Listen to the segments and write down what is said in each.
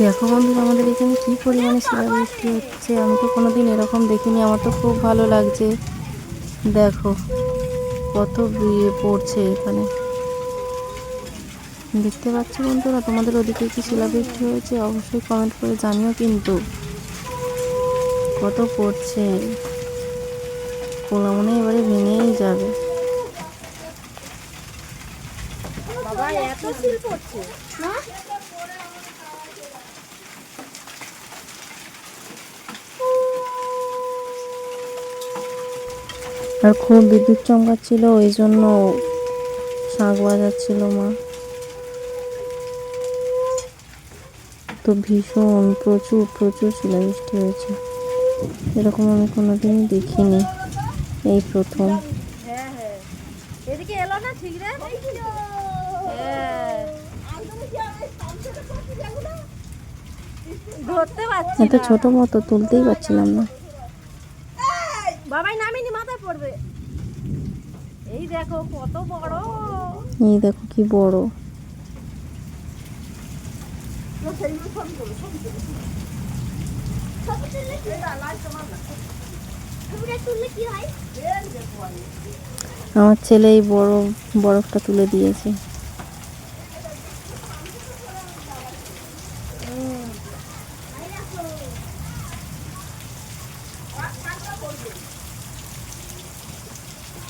দেখো বন্ধুরা, আমাদের এখানে কি পরিমাণে শিলাবৃষ্টি হচ্ছে? আমি তো কোনোদিন এরকম দেখিনি, আমার তো খুব ভালো লাগছে। দেখো কত বিয়ে পড়ছে এখানে। দেখতে পাচ্ছ বন্ধুরা, তোমাদের ওদিকে কি শিলাবৃষ্টি হয়েছে? অবশ্যই কমেন্ট করে জানিও কিন্তু। কত পড়ছে? কোলা মনে এবারে ভেঙেই যাবে। বাবা, এত শিল পড়ছে। আর খুব বিদ্যুৎ চমকাচ্ছিল ওই জন্য শাঁখ বাজাচ্ছিল মা। তো ভীষণ প্রচুর প্রচুর শিলাবৃষ্টি হয়েছে। এরকম আমি কোনোদিনই দেখিনি এই প্রথম। হ্যাঁ এদিকে এলো না ঠিক রে? ধরতে পারছি এত ছোট মতো তুলতেই পারছিলাম না। বাবাই পড়বে। এই দেখো কত বড়। এই দেখো কি বড়। আমার ছেলে এই বড় বরফটা তুলে দিয়েছে।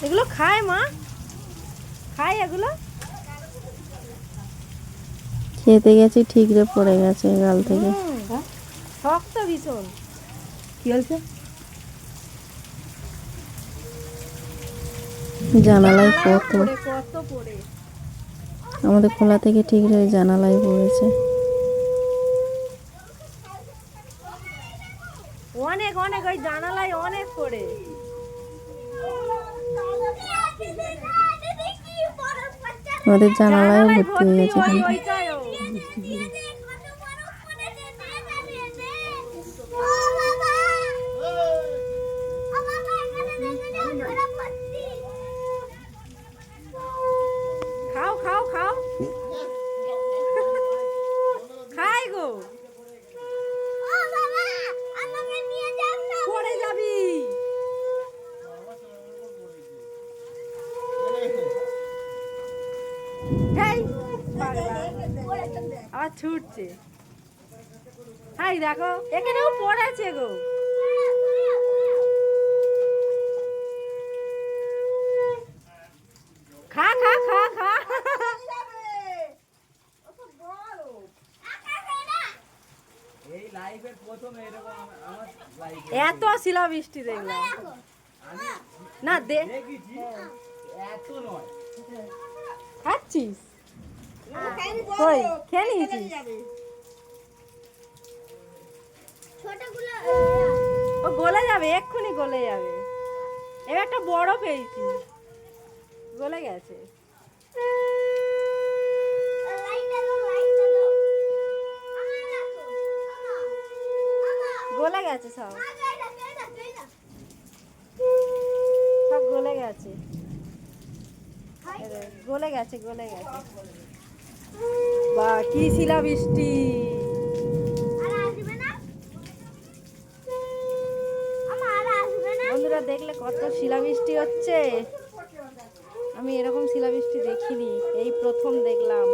এগুলো খায় মা। খায় এগুলো। খেতে গেছি ঠিকরে পড়ে গেছে গাল থেকে। শক্ত ভীষণ। কি হয়েছে জানালায় কত। কত পড়ে। আমাদের খোলা থেকে ঠিকরে ওই জানালায় পড়েছে। অনেক অনেক ওই জানালায় অনেক পড়ে। আমাদের জানালায় ভর্তি হয়ে গেছে। আবার ছুটছে। হাই দেখো এখানেও পড়েছে গো। খা খা খা খা। এত শিলাবৃষ্টি দেখলাম। না দে খাচ্ছিস? কই? খেয়ে নিয়েছিস? ও গলে যাবে এক্ষুনি গলে যাবে। এবার একটা বড় পেয়েছি। গলে গেছে। গলে গেছে সব। সব গলে গেছে। গলে গেছে গলে গেছে। বা কি শিলাবৃষ্টি বন্ধুরা দেখলে কত শিলাবৃষ্টি হচ্ছে। আমি এরকম শিলাবৃষ্টি দেখিনি এই প্রথম দেখলাম।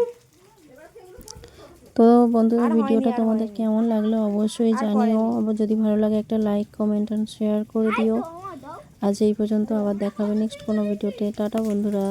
তো বন্ধুরা ভিডিওটা তোমাদের কেমন লাগল অবশ্যই জানিও। আবার যদি ভালো লাগে একটা লাইক কমেন্ট অ্যান্ড শেয়ার করে দিও। আজ এই পর্যন্ত আবার দেখাবে নেক্সট কোনো ভিডিওতে। টাটা বন্ধুরা।